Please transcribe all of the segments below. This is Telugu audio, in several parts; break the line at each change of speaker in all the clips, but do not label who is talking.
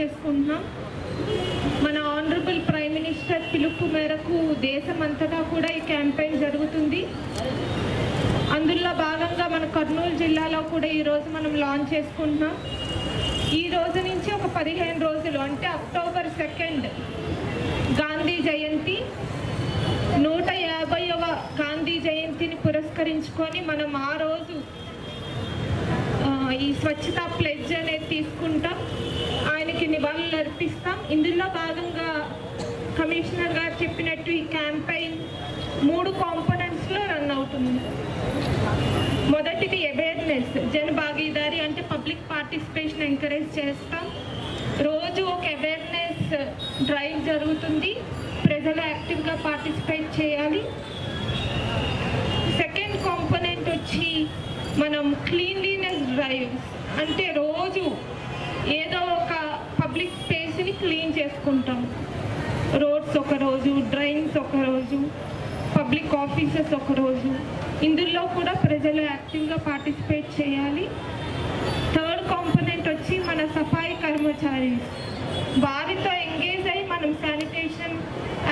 చేసుకుంటున్నాం మన ఆనరబుల్ ప్రైమ్ మినిస్టర్ పిలుపు మేరకు దేశమంతటా కూడా ఈ క్యాంపెయిన్ జరుగుతుంది. అందులో భాగంగా మన కర్నూలు జిల్లాలో కూడా ఈరోజు మనం లాంచ్ చేసుకుంటున్నాం. ఈ రోజు నుంచి ఒక పదిహేను రోజులు అంటే అక్టోబర్ సెకండ్ గాంధీ జయంతి నూట యాభైవ గాంధీ జయంతిని పురస్కరించుకొని మనం ఆ రోజు ఈ స్వచ్ఛతా ప్లెడ్జ్ అనేది తీసుకుంటాం. ఆయనకి నివాళులు అర్పిస్తాం. ఇందులో భాగంగా కమిషనర్ గారు చెప్పినట్టు ఈ క్యాంపెయిన్ మూడు కాంపోనెంట్స్లో రన్ అవుతుంది. మొదటిది అవేర్నెస్. జన భాగీదారి అంటే పబ్లిక్ పార్టిసిపేషన్ ఎంకరేజ్ చేస్తాం. రోజు ఒక అవేర్నెస్ డ్రైవ్ జరుగుతుంది. ప్రజలు యాక్టివ్గా పార్టిసిపేట్ చేయాలి. సెకండ్ కాంపోనెంట్ వచ్చి మనం క్లీన్లీనెస్ డ్రైవ్స్. అంటే రోజు ఏదో ఒక పబ్లిక్ స్పేస్ని క్లీన్ చేసుకుంటాం. రోడ్స్ ఒక రోజు డ్రైన్స్ ఒక రోజు పబ్లిక్ ఆఫీసెస్ ఒక రోజు. ఇందులో కూడా ప్రజలు యాక్టివ్గా పార్టిసిపేట్ చేయాలి. థర్డ్ కాంపోనెంట్ వచ్చి మన సఫాయి కర్మచారీస్. వారితో ఎంగేజ్ అయ్యి మనం శానిటేషన్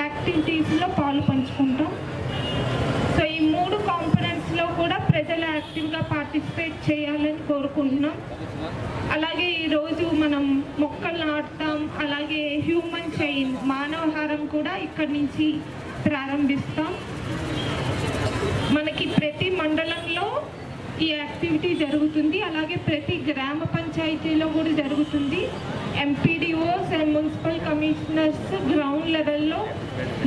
యాక్టివిటీస్లో పాలు పంచుకుంటాం. సో ఈ మూడు కాంపోనెంట్స్లో కూడా ప్రజలు యాక్టివ్గా పార్టిసిపేట్ చేయాలని కోరుకుంటున్నాం. అలాగే ఈరోజు మనం మొక్కలు నాటుతాం అలాగే హ్యూమన్ చైన్ మానవహారం కూడా ఇక్కడి నుంచి ప్రారంభిస్తాం. మనకి ప్రతి మండలంలో ఈ యాక్టివిటీ జరుగుతుంది అలాగే ప్రతి గ్రామ పంచాయతీలో కూడా జరుగుతుంది. MPDOs and municipal commissioners ground లెవెల్లో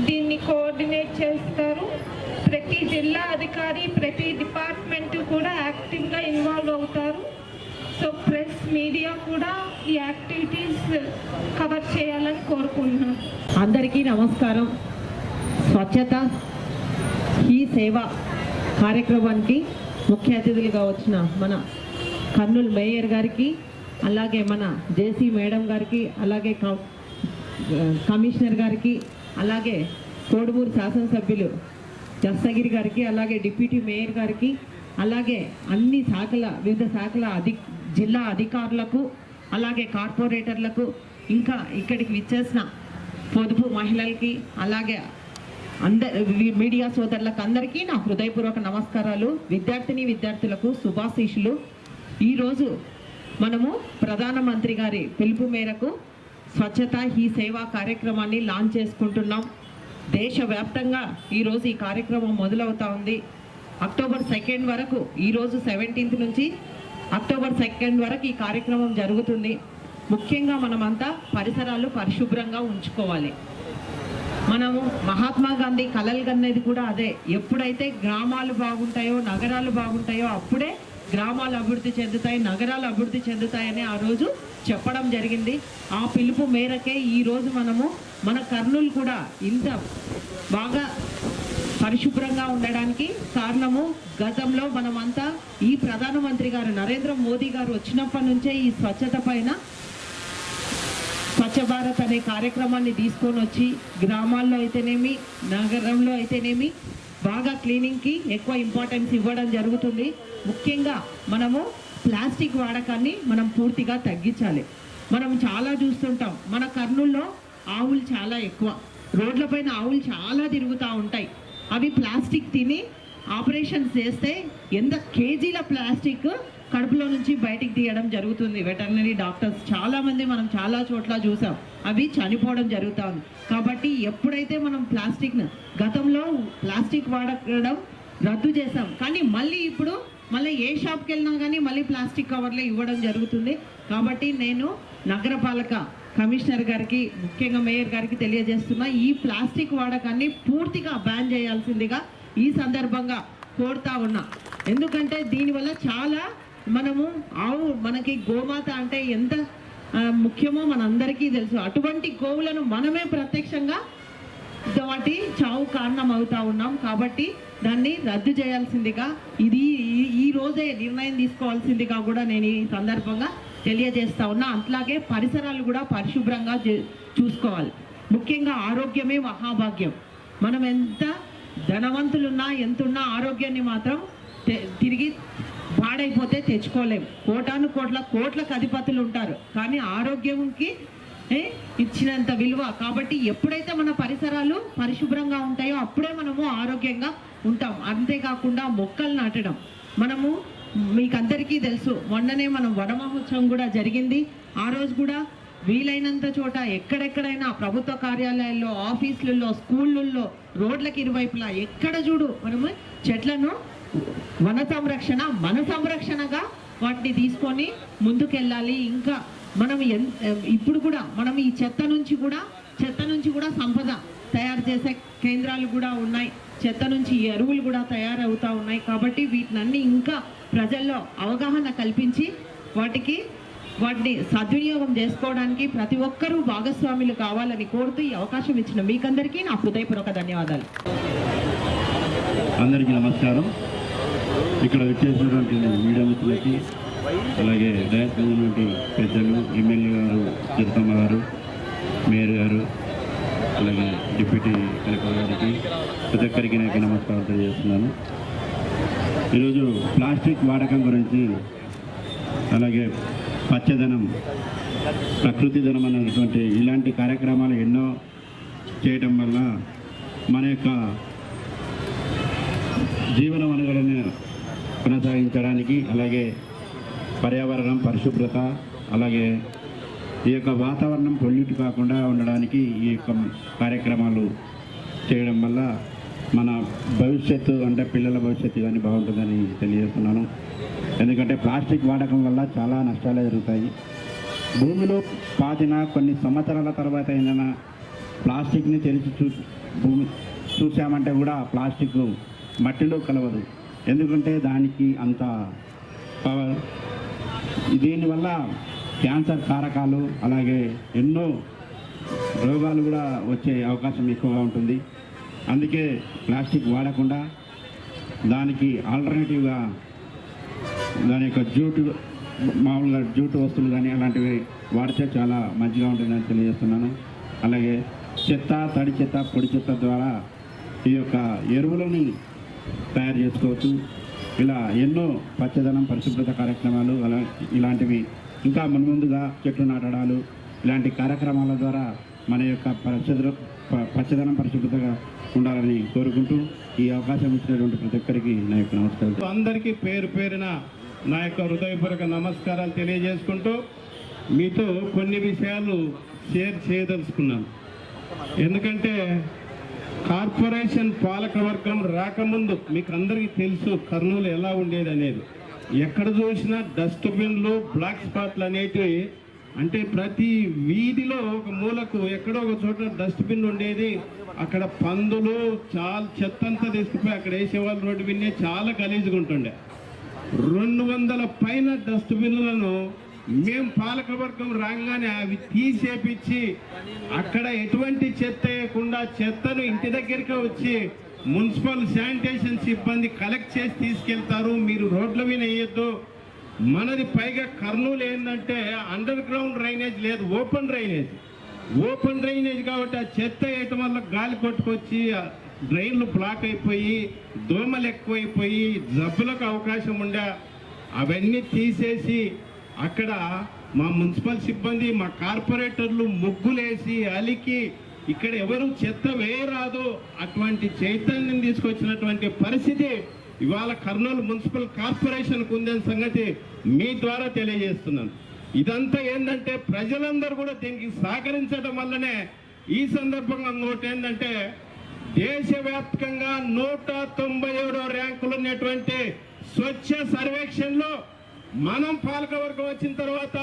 దీన్ని కోఆర్డినేట్ చేస్తారు. ప్రతి జిల్లా అధికారి ప్రతి డిపార్ట్మెంట్ కూడా యాక్టివ్గా ఇన్వాల్వ్ అవుతారు సో ప్రెస్ మీడియా కూడా ఈ యాక్టివిటీస్ కవర్ చేయాలని కోరుకుంటున్నాను.
అందరికీ నమస్కారం. స్వచ్ఛత ఈ సేవ కార్యక్రమానికి ముఖ్య అతిథులుగా వచ్చిన మన కర్నూలు మేయర్ గారికి అలాగే మన జేసీ మేడం గారికి అలాగే కమిషనర్ గారికి అలాగే కోడుమూరు శాసనసభ్యులు దస్తగిరి గారికి అలాగే డిప్యూటీ మేయర్ గారికి అలాగే అన్ని శాఖల వివిధ శాఖల అధి జిల్లా అధికారులకు అలాగే కార్పొరేటర్లకు ఇంకా ఇక్కడికి విచ్చేసిన పొదుపు మహిళలకి అలాగే అందరి మీడియా సోదరులకు అందరికీ నా హృదయపూర్వక నమస్కారాలు. విద్యార్థిని విద్యార్థులకు శుభాశీషులు ఈరోజు మనము ప్రధానమంత్రి గారి పిలుపు మేరకు స్వచ్ఛత హీ సేవా కార్యక్రమాన్ని లాంచ్ చేసుకుంటున్నాం. దేశవ్యాప్తంగా ఈరోజు ఈ కార్యక్రమం మొదలవుతా ఉంది. అక్టోబర్ సెకండ్ వరకు ఈరోజు సెవెంటీన్త్ నుంచి అక్టోబర్ సెకండ్ వరకు ఈ కార్యక్రమం జరుగుతుంది. ముఖ్యంగా మనమంతా పరిసరాలు పరిశుభ్రంగా ఉంచుకోవాలి. మనము మహాత్మా గాంధీ కలలు కన్నది కూడా అదే. ఎప్పుడైతే గ్రామాలు బాగుంటాయో నగరాలు బాగుంటాయో అప్పుడే గ్రామాలు అభివృద్ధి చెందుతాయి నగరాలు అభివృద్ధి చెందుతాయని ఆ రోజు చెప్పడం జరిగింది. ఆ పిలుపు మేరకే ఈరోజు మనము మన కర్నూలు కూడా ఇంత బాగా పరిశుభ్రంగా ఉండడానికి కారణము గతంలో మనమంతా ఈ ప్రధానమంత్రి గారు నరేంద్ర మోదీ గారు వచ్చినప్పటి నుంచే ఈ స్వచ్ఛత పైన స్వచ్ఛ భారత్ అనే కార్యక్రమాన్ని తీసుకొని వచ్చి గ్రామాల్లో అయితేనేమి నగరంలో అయితేనేమి బాగా క్లీనింగ్కి ఎక్కువ ఇంపార్టెన్స్ ఇవ్వడం జరుగుతుంది. ముఖ్యంగా మనము ప్లాస్టిక్ వాడకాన్ని మనం పూర్తిగా తగ్గించాలి. మనం చాలా చూస్తుంటాం మన కర్నూల్లో ఆవులు చాలా ఎక్కువ రోడ్లపైన ఆవులు చాలా తిరుగుతూ ఉంటాయి. అవి ప్లాస్టిక్ తిని ఆపరేషన్స్ చేస్తే ఎంత కేజీల ప్లాస్టిక్ కడుపులో నుంచి బయటికి తీయడం జరుగుతుంది. వెటర్నరీ డాక్టర్స్ చాలామంది మనం చాలా చోట్ల చూసాం. అవి చనిపోవడం జరుగుతా. ఉంది కాబట్టి ఎప్పుడైతే మనం ప్లాస్టిక్ను గతంలో ప్లాస్టిక్ వాడడం రద్దు చేసాం కానీ మళ్ళీ ఇప్పుడు మళ్ళీ ఏ షాప్కి వెళ్ళినా కానీ మళ్ళీ ప్లాస్టిక్ కవర్లే ఇవ్వడం జరుగుతుంది. కాబట్టి నేను నగరపాలక కమిషనర్ గారికి ముఖ్యంగా మేయర్ గారికి తెలియజేస్తున్నా ఈ ప్లాస్టిక్ వాడకాన్ని పూర్తిగా బ్యాన్ చేయాల్సిందిగా ఈ సందర్భంగా కోరుతా ఉన్నా. ఎందుకంటే దీనివల్ల చాలా మనము ఆవు మనకి గోమాత అంటే ఎంత ముఖ్యమో మనందరికీ తెలుసు. అటువంటి గోవులను మనమే ప్రత్యక్షంగా వాటి చావు కారణం అవుతా ఉన్నాం. కాబట్టి దాన్ని రద్దు చేయాల్సిందిగా ఇది ఈ- ఈ రోజే నిర్ణయం తీసుకోవాల్సిందిగా కూడా నేను ఈ సందర్భంగా తెలియజేస్తా ఉన్నా. అట్లాగే పరిసరాలు కూడా పరిశుభ్రంగా చూసుకోవాలి. ముఖ్యంగా ఆరోగ్యమే మహాభాగ్యం. మనం ఎంత ధనవంతులున్నా ఎంతున్నా ఆరోగ్యాన్ని మాత్రం తిరిగి పాడైపోతే తెచ్చుకోలేం. కోటాను కోట్ల కోట్లకు అధిపతులు ఉంటారు. కానీ ఆరోగ్యంకి ఇచ్చినంత విలువ. కాబట్టి ఎప్పుడైతే మన పరిసరాలు పరిశుభ్రంగా ఉంటాయో అప్పుడే మనము ఆరోగ్యంగా ఉంటాం. అంతేకాకుండా మొక్కలు నాటడం. మనము మీకు అందరికీ తెలుసు మొన్ననే మనం వనమహోత్సవం కూడా జరిగింది. ఆ రోజు కూడా వీలైనంత చోట ఎక్కడెక్కడైనా ప్రభుత్వ కార్యాలయాల్లో ఆఫీసులలో స్కూళ్ళల్లో రోడ్లకి ఇరువైపులా ఎక్కడ చూడు మనము చెట్లను వన సంరక్షణ మన సంరక్షణగా వాటిని తీసుకొని ముందుకెళ్ళాలి. ఇంకా మనం ఎన్ ఇప్పుడు కూడా మనం ఈ చెత్త నుంచి కూడా చెత్త నుంచి కూడా సంపద తయారు చేసే కేంద్రాలు కూడా ఉన్నాయి. చెత్త నుంచి ఎరువులు కూడా తయారవుతూ ఉన్నాయి. కాబట్టి వీటినన్నీ ఇంకా ప్రజల్లో అవగాహన కల్పించి వాటికి వాటిని సద్వినియోగం చేసుకోవడానికి ప్రతి ఒక్కరూ భాగస్వాములు కావాలని కోరుతూ ఈ అవకాశం ఇచ్చిన మీకందరికీ నా హృదయపూర్వక ధన్యవాదాలు.
అందరికీ నమస్కారం. ఇక్కడ వచ్చేసినటువంటి మీడియా మిత్రులకి అలాగే డైరెక్ట్ ఉన్నటువంటి పెద్దలు ఎమ్మెల్యే గారు చిరుతమ్మ గారు మేయర్ గారు అలాగే డిప్యూటీ కలెక్టర్ గారికి ప్రతి ఒక్కరికి నాకు నమస్కారం తెలియజేస్తున్నాను. ఈరోజు ప్లాస్టిక్ వాడకం గురించి అలాగే పచ్చదనం ప్రకృతి ధనం అనేటువంటి ఇలాంటి కార్యక్రమాలు ఎన్నో చేయడం వల్ల మన యొక్క జీవన వనరులను కొనసాగించడానికి అలాగే పర్యావరణం పరిశుభ్రత అలాగే ఈ యొక్క వాతావరణం పొల్యూట్ కాకుండా ఉండడానికి ఈ యొక్క కార్యక్రమాలు చేయడం వల్ల మన భవిష్యత్తు అంటే పిల్లల భవిష్యత్తు ఇవన్నీ బాగుంటుందని తెలియజేస్తున్నాను. ఎందుకంటే ప్లాస్టిక్ వాడకం వల్ల చాలా నష్టాలు జరుగుతాయి. భూమిలో పాతిన కొన్ని సంవత్సరాల తర్వాత ఏదైనా ప్లాస్టిక్ని తెరిచి చూ భూమి చూసామంటే కూడా ప్లాస్టిక్ మట్టిలో కలవదు. ఎందుకంటే దానికి అంత పవర్. దీనివల్ల క్యాన్సర్ కారకాలు అలాగే ఎన్నో రోగాలు కూడా వచ్చే అవకాశం ఎక్కువగా ఉంటుంది. అందుకే ప్లాస్టిక్ వాడకుండా దానికి ఆల్టర్నేటివ్గా దాని యొక్క జూటు మామూలుగా జూటు వస్తువులు కానీ అలాంటివి వాడితే చాలా మంచిగా ఉంటుందని తెలియజేస్తున్నాను. అలాగే చెత్త తడి చెత్త పొడి చెత్త ద్వారా ఈ యొక్క ఎరువులని తయారు చేసుకోవచ్చు. ఇలా ఎన్నో పచ్చదనం పరిశుభ్రత కార్యక్రమాలు అలా ఇలాంటివి ఇంకా మున్ముందుగా చెట్లు నాటడాలు ఇలాంటి కార్యక్రమాల ద్వారా మన యొక్క పరిశుభ్ర ప- పచ్చదనం పరిశుభ్రతగా ఉండాలని కోరుకుంటూ ఈ అవకాశం ఇచ్చినటువంటి ప్రతి ఒక్కరికి నా యొక్క నమస్కారం
అందరికీ పేరు పేరున నా యొక్క హృదయపూర్వక నమస్కారాలు తెలియజేసుకుంటూ మీతో కొన్ని విషయాలు షేర్ చేయదలుచుకున్నాను. ఎందుకంటే కార్పొరేషన్ పాలకవర్గం రాకముందు మీకు అందరికీ తెలుసు కర్నూలు ఎలా ఉండేది అనేది ఎక్కడ చూసినా డస్ట్బిన్లు బ్లాక్ స్పాట్లు అనేటివి అంటే ప్రతి వీధిలో ఒక మూలకు ఎక్కడో ఒక చోట డస్ట్బిన్ ఉండేది. అక్కడ పందులు చాలా చెత్త అంతా తీసుకుపోయి అక్కడ వేసేవాళ్ళు రోడ్డు బిన్నే చాలా గలీజ్గా ఉంటుండే. రెండు వందల పైన డస్ట్బిన్లను మేము పాలకవర్గం రాగానే అవి తీసేపిచ్చి అక్కడ ఎటువంటి చెత్త వేయకుండా చెత్తను ఇంటి దగ్గరికి వచ్చి మున్సిపల్ శానిటేషన్ సిబ్బంది కలెక్ట్ చేసి తీసుకెళ్తారు. మీరు రోడ్ల మీద వేయొద్దు. మనది పైగా కర్నూలు ఏంటంటే అండర్ గ్రౌండ్ డ్రైనేజ్ లేదు ఓపెన్ డ్రైనేజ్. ఓపెన్ డ్రైనేజ్ కాబట్టి ఆ చెత్త వేయటం వల్ల గాలి కొట్టుకొచ్చి డ్రైన్లు బ్లాక్ అయిపోయి దోమలు ఎక్కువైపోయి జబ్బులకు అవకాశం ఉండే అవన్నీ తీసేసి అక్కడ మా మున్సిపల్ సిబ్బంది మా కార్పొరేటర్లు ముగ్గులేసి అలికి ఇక్కడ ఎవరు చెత్త వేయరాదు అటువంటి చైతన్యం తీసుకొచ్చినటువంటి పరిస్థితి ఇవాళ కర్నూలు మున్సిపల్ కార్పొరేషన్కు ఉందని సంగతి మీ ద్వారా తెలియజేస్తున్నాను. ఇదంతా ఏంటంటే ప్రజలందరూ కూడా దీనికి సహకరించడం వల్లనే ఈ సందర్భంగా ఇంకోటి ఏంటంటే దేశవ్యాప్తంగా నూట తొంభై ఏడో ర్యాంకులు ఉన్నటువంటి స్వచ్ఛ సర్వేక్షణలో మనం పాలకవర్గం వచ్చిన తర్వాత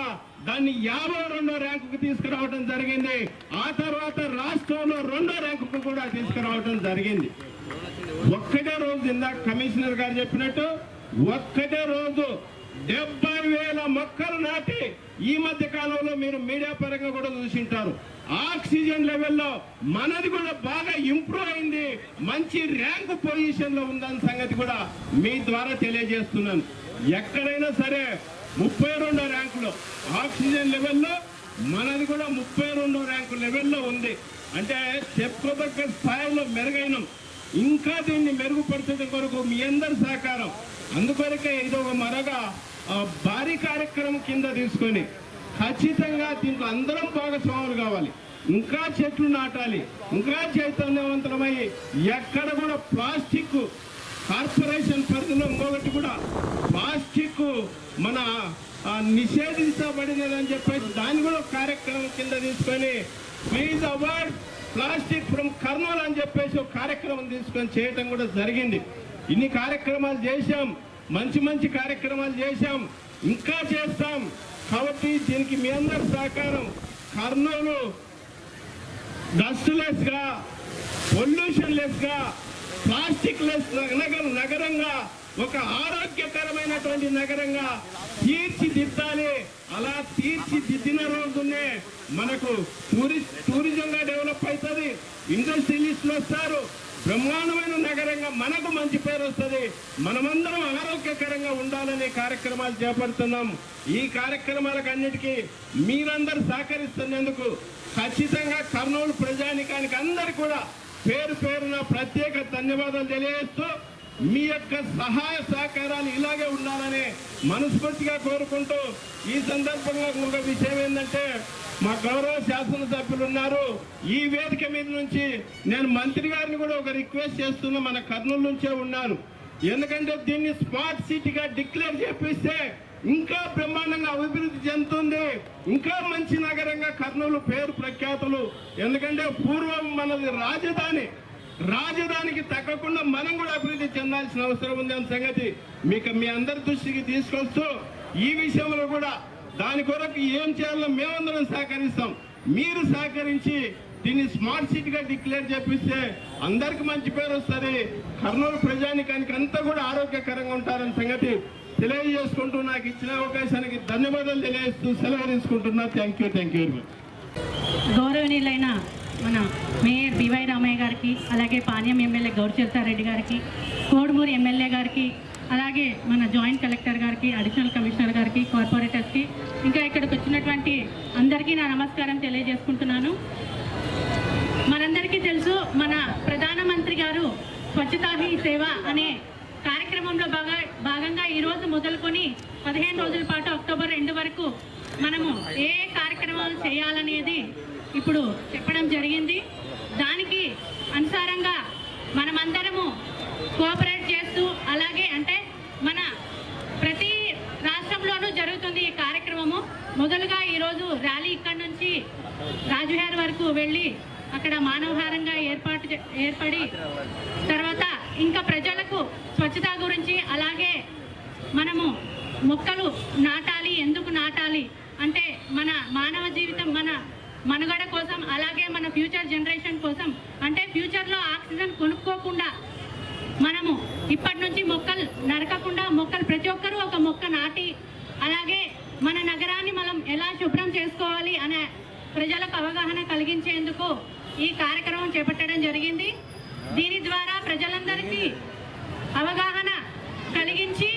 దాన్ని యాభై రెండో ర్యాంకుకు తీసుకురావడం జరిగింది. ఆ తర్వాత రాష్ట్రంలో రెండో ర్యాంకుకు కూడా తీసుకురావడం జరిగింది. ఒక్కటే రోజు ఇందాక కమిషనర్ గారు చెప్పినట్టు ఒక్కటే రోజు డెబ్బై వేల మొక్కలు నాటి ఈ మధ్య కాలంలో మీరు మీడియా పరంగా కూడా చూసింటారు. ఆక్సిజన్ లెవెల్లో మనది కూడా బాగా ఇంప్రూవ్ అయింది. మంచి ర్యాంక్ పొజిషన్లో ఉందన్న సంగతి కూడా మీ ద్వారా తెలియజేస్తున్నాను. ఎక్కడైనా సరే ముప్పై రెండో ర్యాంకులో ఆక్సిజన్ లెవెల్లో మనది కూడా ముప్పై రెండో ర్యాంకు లెవెల్లో ఉంది. అంటే చెప్పుకోదగ్గ స్థాయిలో మెరుగైనం ఇంకా దీన్ని మెరుగుపరచడం కొరకు మీ అందరి సహకారం. అందుకొరకే ఇది ఒక మరొక భారీ కార్యక్రమం కింద తీసుకొని ఖచ్చితంగా దీంట్లో అందరం భాగస్వాములు కావాలి. ఇంకా చెట్లు నాటాలి ఇంకా చైతన్యవంతమై ఎక్కడ కూడా ప్లాస్టిక్ కార్పొరేషన్ పరిధిలో ఇంకొకటి కూడా ప్లాస్టిక్ మన నిషేధించబడినదని చెప్పేసి దాన్ని కూడా కార్యక్రమం కింద తీసుకొని please award plastic from Kurnool అని చెప్పేసి ఒక కార్యక్రమం తీసుకొని చేయటం కూడా జరిగింది. ఇన్ని కార్యక్రమాలు చేశాం. మంచి మంచి కార్యక్రమాలు చేశాం. ఇంకా చేస్తాం. కాబట్టి దీనికి మీ అందరి సహకారం కర్నూలు డస్ట్ లెస్గా పొల్యూషన్ లెస్గా ప్లాస్టిక్ లెస్ నగరంగా ఒక ఆరోగ్యకరమైనటువంటి నగరంగా తీర్చిదిద్దాలి. అలా తీర్చిదిద్దిన రోజునే మనకు టూరిస్ట్ టూరిజంగా డెవలప్ అవుతుంది ఇండస్ట్రియలిస్టులు వస్తారు. బ్రహ్మాండమైన నగరంగా మనకు మంచి పేరు వస్తుంది. మనమందరం ఆరోగ్యకరంగా ఉండాలనే కార్యక్రమాలు చేపడుతున్నాం. ఈ కార్యక్రమాలకు అన్నిటికీ మీరందరూ సహకరిస్తున్నందుకు ఖచ్చితంగా కర్నూలు ప్రజానికానికి అందరు కూడా పేరు పేరున ప్రత్యేక ధన్యవాదాలు తెలియజేస్తూ మీ యొక్క సహాయ సహకారాలు ఇలాగే ఉండాలని మనస్ఫూర్తిగా కోరుకుంటూ ఈ సందర్భంగా ఇంకొక విషయం ఏంటంటే మా గౌరవ శాసనసభ్యులు ఉన్నారు. ఈ వేదిక మీద నుంచి నేను మంత్రి గారిని కూడా ఒక రిక్వెస్ట్ చేస్తున్నా మన కర్నూలు నుంచే ఉన్నారు. ఎందుకంటే దీన్ని స్మార్ట్ సిటీగా డిక్లేర్ చేపిస్తే ఇంకా బ్రహ్మాండంగా అభివృద్ధి చెందుతుంది. ఇంకా మంచి నగరంగా కర్నూలు పేరు ప్రఖ్యాతులు. ఎందుకంటే పూర్వం మనది రాజధాని రాజధానికి తగ్గకుండా మనం కూడా అభివృద్ధి చెందాల్సిన అవసరం ఉంది అన్న సంగతి మీకు మీ అందరి దృష్టికి తీసుకొస్తూ ఈ విషయంలో కూడా దాని కొరకు ఏం చేయాలో మేమందరం సహకరిస్తాం. మీరు సహకరించి దీన్ని స్మార్ట్ సిటీగా డిక్లేర్ చేపిస్తే అందరికి మంచి పేరు వస్తుంది. కర్నూలు ప్రజానికానికి అంతా కూడా ఆరోగ్యకరంగా ఉంటారన్న సంగతి తెలియజేసుకుంటూ నాకు ఇచ్చిన అవకాశానికి ధన్యవాదాలు తెలియజేస్తూ సెలవు తీసుకుంటున్నా. Thank you thank you very much
గౌరవనీయులైన మన మేయర్ బివై రామయ్య గారికి అలాగే పాణ్యం ఎమ్మెల్యే గౌరిచరితారెడ్డి గారికి కోడుమూరు ఎమ్మెల్యే గారికి అలాగే మన జాయింట్ కలెక్టర్ గారికి అడిషనల్ కమిషనర్ గారికి కార్పొరేటర్స్కి ఇంకా ఇక్కడికి వచ్చినటువంటి అందరికీ నా నమస్కారం తెలియజేసుకుంటున్నాను. మనందరికీ తెలుసు మన ప్రధానమంత్రి గారు స్వచ్ఛతా హీ సేవ అనే కార్యక్రమంలో భాగా భాగంగా ఈరోజు మొదలుకొని పదిహేను రోజుల పాటు అక్టోబర్ రెండు వరకు మనము ఏ కార్యక్రమాలు చేయాలనేది ఇప్పుడు చెప్పడం జరిగింది. దానికి అనుసారంగా మనమందరము కోఆపరేట్ చేస్తూ అలాగే అంటే మన ప్రతి రాష్ట్రంలోనూ జరుగుతుంది ఈ కార్యక్రమము. మొదలుగా ఈరోజు ర్యాలీ ఇక్కడ నుంచి రాజవిహార్ వరకు వెళ్ళి అక్కడ మానవహారంగా ఏర్పాటు చే- ఏర్పడి తర్వాత ఇంకా ప్రజలకు స్వచ్ఛత గురించి అలాగే మనము మొక్కలు నాటాలి ఎందుకు నాటాలి అంటే మన మానవ జీవితం మన మనుగడ కోసం అలాగే మన ఫ్యూచర్ జనరేషన్ కోసం. అంటే ఫ్యూచర్లో ఆక్సిజన్ కొనుక్కోకుండా మనము ఇప్పటి నుంచి మొక్కలు నరకకుండా మొక్కలు ప్రతి ఒక్కరూ ఒక మొక్క నాటి అలాగే మన నగరాన్ని మనం ఎలా శుభ్రం చేసుకోవాలి అనే ప్రజలకు అవగాహన కలిగించేందుకు ఈ కార్యక్రమం చేపట్టడం జరిగింది. దీని ద్వారా ప్రజలందరికీ అవగాహన కలిగించి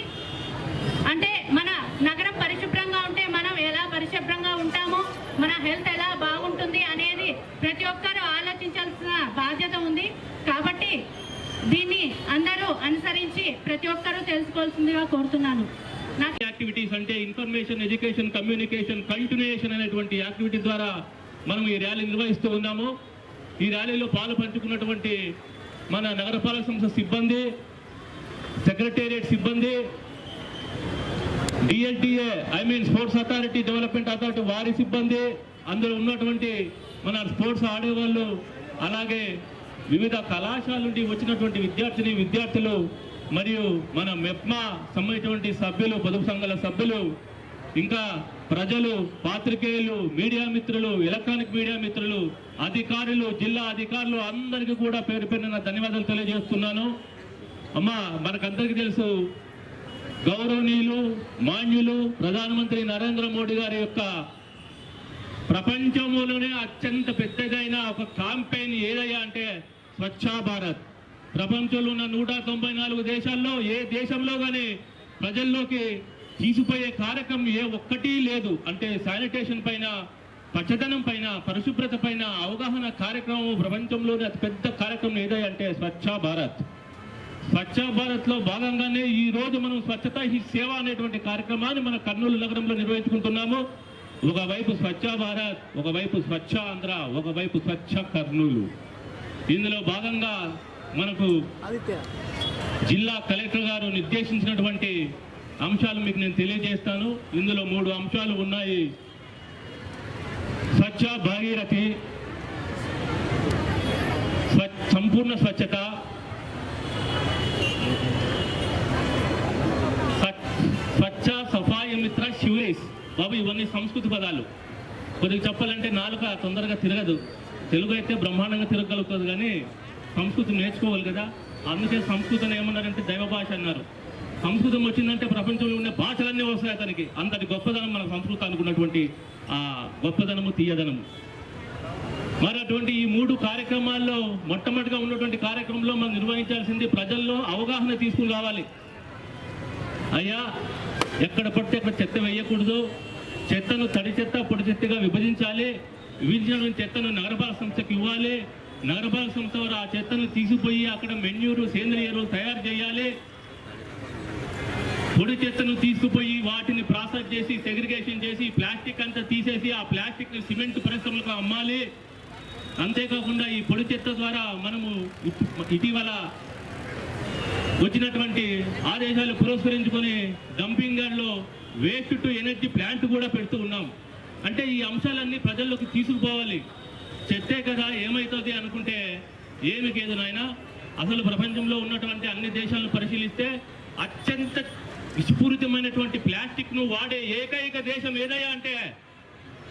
అంటే మన నగరం పరిశుభ్రంగా ఉంటే మనం ఎలా పరిశుభ్రంగా ఉంటామో మన హెల్త్ ఎలా ప్రతి ఒక్కరూ ఆలోచించాల్సిన బాధ్యత ఉంది. కాబట్టి దీన్ని అందరూ అనుసరించి ప్రతి ఒక్కరూ తెలుసుకోవాల్సిందిగా కోరుతున్నాను. నాకు
యాక్టివిటీస్ అంటే ఇన్ఫర్మేషన్ ఎడ్యుకేషన్ కమ్యూనికేషన్ కంటిన్యూషన్ అనేటువంటి యాక్టివిటీ ద్వారా మనం ఈ ర్యాలీ నిర్వహిస్తూ ఉన్నాము. ఈ ర్యాలీలో పాలు పంచుకున్నటువంటి మన నగరపాలక సంస్థ సిబ్బంది సెక్రటేరియట్ సిబ్బంది DLTA I mean sports authority development authority వారి సిబ్బంది అందులో ఉన్నటువంటి మన స్పోర్ట్స్ ఆడేవాళ్ళు అలాగే వివిధ కళాశాల నుండి వచ్చినటువంటి విద్యార్థిని విద్యార్థులు మరియు మన మెప్మా సంబంధించినటువంటి సభ్యులు పొదుపు సంఘాల సభ్యులు ఇంకా ప్రజలు పాత్రికేయులు మీడియా మిత్రులు ఎలక్ట్రానిక్ మీడియా మిత్రులు అధికారులు జిల్లా అధికారులు అందరికీ కూడా పేరు పేరున ధన్యవాదాలు తెలియజేస్తున్నాను. అమ్మా మనకందరికీ తెలుసు గౌరవనీయులు మాన్యులు ప్రధానమంత్రి నరేంద్ర మోడీ గారి యొక్క ప్రపంచంలోనే అత్యంత పెద్దదైన ఒక కాంపెయిన్ ఏదయ్యా అంటే స్వచ్ఛ భారత్. ప్రపంచంలో ఉన్న నూట తొంభై నాలుగు దేశాల్లో ఏ దేశంలో కానీ ప్రజల్లోకి తీసిపోయే కార్యక్రమం ఏ ఒక్కటి లేదు. అంటే శానిటేషన్ పైన పచ్చదనం పైన పరిశుభ్రత పైన అవగాహన కార్యక్రమం ప్రపంచంలోనే అతిపెద్ద కార్యక్రమం ఏదయ్యా అంటే స్వచ్ఛ భారత్. స్వచ్ఛ భారత్లో భాగంగానే ఈ రోజు మనం స్వచ్ఛత ఈ సేవ అనేటువంటి కార్యక్రమాన్ని మన కర్నూలు నగరంలో నిర్వహించుకుంటున్నాము. ఒకవైపు స్వచ్ఛ భారత్ ఒకవైపు స్వచ్ఛ ఆంధ్ర ఒకవైపు స్వచ్ఛ కర్నూలు. ఇందులో భాగంగా మనకు జిల్లా కలెక్టర్ గారు నిర్దేశించినటువంటి అంశాలు మీకు నేను తెలియజేస్తాను. ఇందులో మూడు అంశాలు ఉన్నాయి. స్వచ్ఛ భాగీరథి సంపూర్ణ స్వచ్ఛత స్వ- స్వచ్ఛ సఫాయి మిత్ర శివరేస్. బాబు ఇవన్నీ సంస్కృతి పదాలు. కొద్దిగా చెప్పాలంటే నాలుక తొందరగా తిరగదు. తెలుగు అయితే బ్రహ్మాండంగా తిరగలుగుతుంది కానీ సంస్కృతం నేర్చుకోవాలి కదా. అందుకే సంస్కృతం ఏమన్నారంటే దైవ భాష అన్నారు. సంస్కృతం వచ్చిందంటే ప్రపంచంలో ఉండే భాషలన్నీ వస్తాయి అతనికి. అంతటి గొప్పదనం మన సంస్కృతానికి ఉన్నటువంటి ఆ గొప్పదనము తీయదనము. మరి అటువంటి ఈ మూడు కార్యక్రమాల్లో మొట్టమొదటిగా ఉన్నటువంటి కార్యక్రమంలో మనం నిర్వహించాల్సింది ప్రజల్లో అవగాహన తీసుకుని రావాలి. అయ్యా ఎక్కడ పడితే అక్కడ చెత్త వేయకూడదు. చెత్తను తడి చెత్త పొడి చెత్తగా విభజించాలి. విభజించిన చెత్తను నగరపాలక సంస్థకి ఇవ్వాలి. నగరపాలక సంస్థ వారు ఆ చెత్తను తీసిపోయి అక్కడ మెన్యూరు సేంద్రియ ఎరువులు తయారు చేయాలి. పొడి చెత్తను తీసుకుపోయి వాటిని ప్రాసెస్ చేసి సెగ్రిగేషన్ చేసి ప్లాస్టిక్ అంతా తీసేసి ఆ ప్లాస్టిక్ సిమెంట్ పరిశ్రమలకు అమ్మాలి. అంతేకాకుండా ఈ పొడి చెత్త ద్వారా మనము ఇటీవల వచ్చినటువంటి ఆదేశాలు పురస్కరించుకొని డంపింగ్ యార్డ్లో వేస్ట్ టు ఎనర్జీ ప్లాంట్ కూడా పెడుతూ ఉన్నాం. అంటే ఈ అంశాలన్నీ ప్రజల్లోకి తీసుకుపోవాలి. చెత్తే కదా ఏమవుతుంది అనుకుంటే ఏమి కేదు నాయన. అసలు ప్రపంచంలో ఉన్నటువంటి అన్ని దేశాలను పరిశీలిస్తే అత్యంత విస్ఫూరితమైనటువంటి ప్లాస్టిక్ను వాడే ఏకైక దేశం ఏదయ్యా అంటే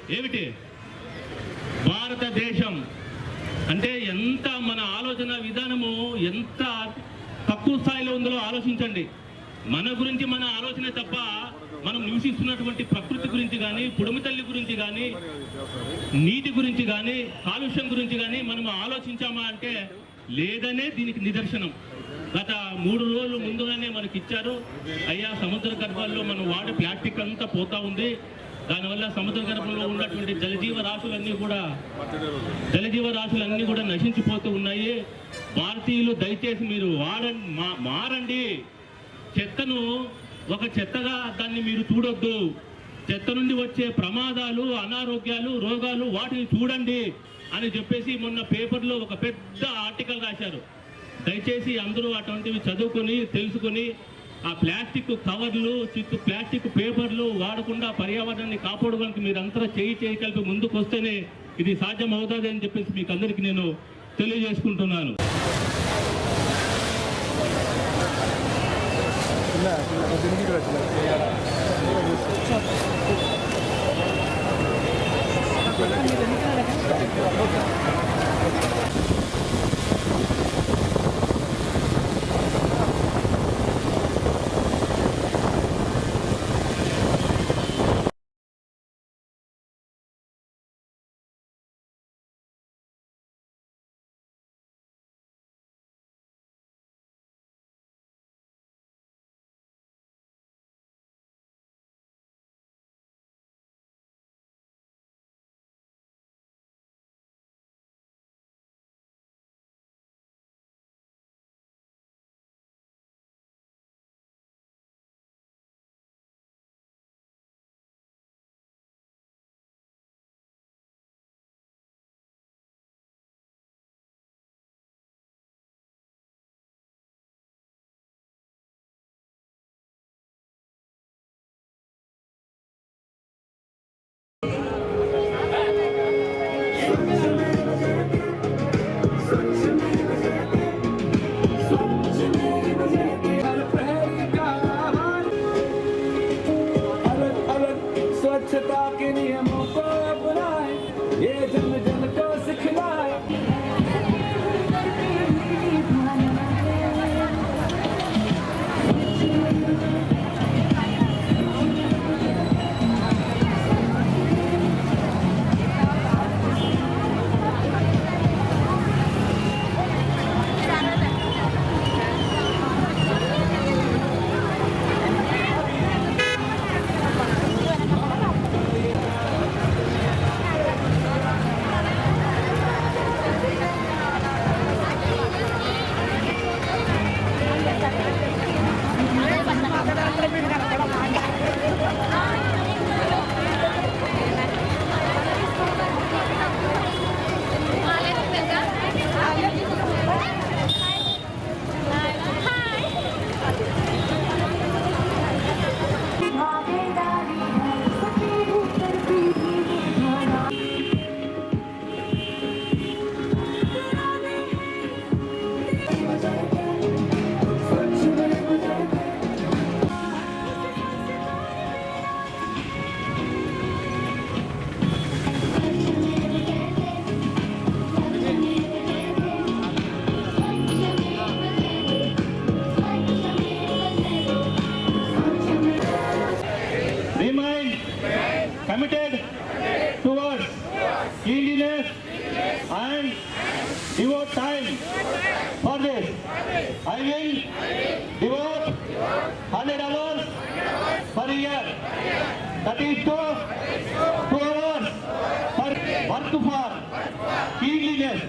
ఏమిటి? భారతదేశం. అంటే ఎంత మన ఆలోచన విధానము ఎంత తక్కువ స్థాయిలో ఉందో ఆలోచించండి. మన గురించి మన ఆలోచన తప్ప మనం నివసిస్తున్నటువంటి ప్రకృతి గురించి కానీ పుడుమి తల్లి గురించి కానీ నీటి గురించి కానీ కాలుష్యం గురించి కానీ మనం ఆలోచించామా అంటే లేదనే దీనికి నిదర్శనం. గత మూడు రోజులు ముందుగానే మనకి ఇచ్చారు అయ్యా సముద్ర గర్భాల్లో మనం వాడే ప్లాస్టిక్ అంతా పోతా ఉంది. దానివల్ల సముద్ర గర్భంలో ఉన్నటువంటి జలజీవ రాశులన్నీ కూడా జలజీవ రాశులన్నీ కూడా నశించిపోతూ ఉన్నాయి. భారతీయులు దయచేసి మీరు వాడండి మా- మారండి. చెత్తను ఒక చెత్తగా దాన్ని మీరు చూడొద్దు. చెత్త నుండి వచ్చే ప్రమాదాలు అనారోగ్యాలు రోగాలు వాటిని చూడండి అని చెప్పేసి మొన్న పేపర్లో ఒక పెద్ద ఆర్టికల్ రాశారు. దయచేసి అందరూ అటువంటివి చదువుకొని తెలుసుకొని ఆ ప్లాస్టిక్ కవర్లు చిత్తు ప్లాస్టిక్ పేపర్లు వాడకుండా పర్యావరణాన్ని కాపాడుకోవడానికి మీరంతా చేయి చేయి కలిపి ముందుకు వస్తేనే ఇది సాధ్యం అవుతుంది అని చెప్పేసి మీకు అందరికీ నేను తెలియజేసుకుంటున్నాను. छुपा के नियमों को अपनाए ये जन जन को सिखला Pagkakarampin ka That is to two hours for work for cleanliness.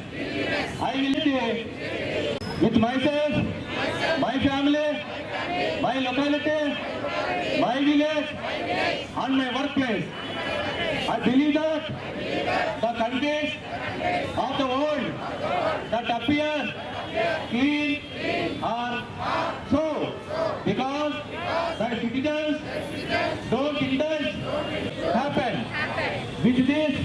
I will stay with myself, my family, my locality, my village, and my workplace. I believe that the countries of the world that appear clean are 20 dias.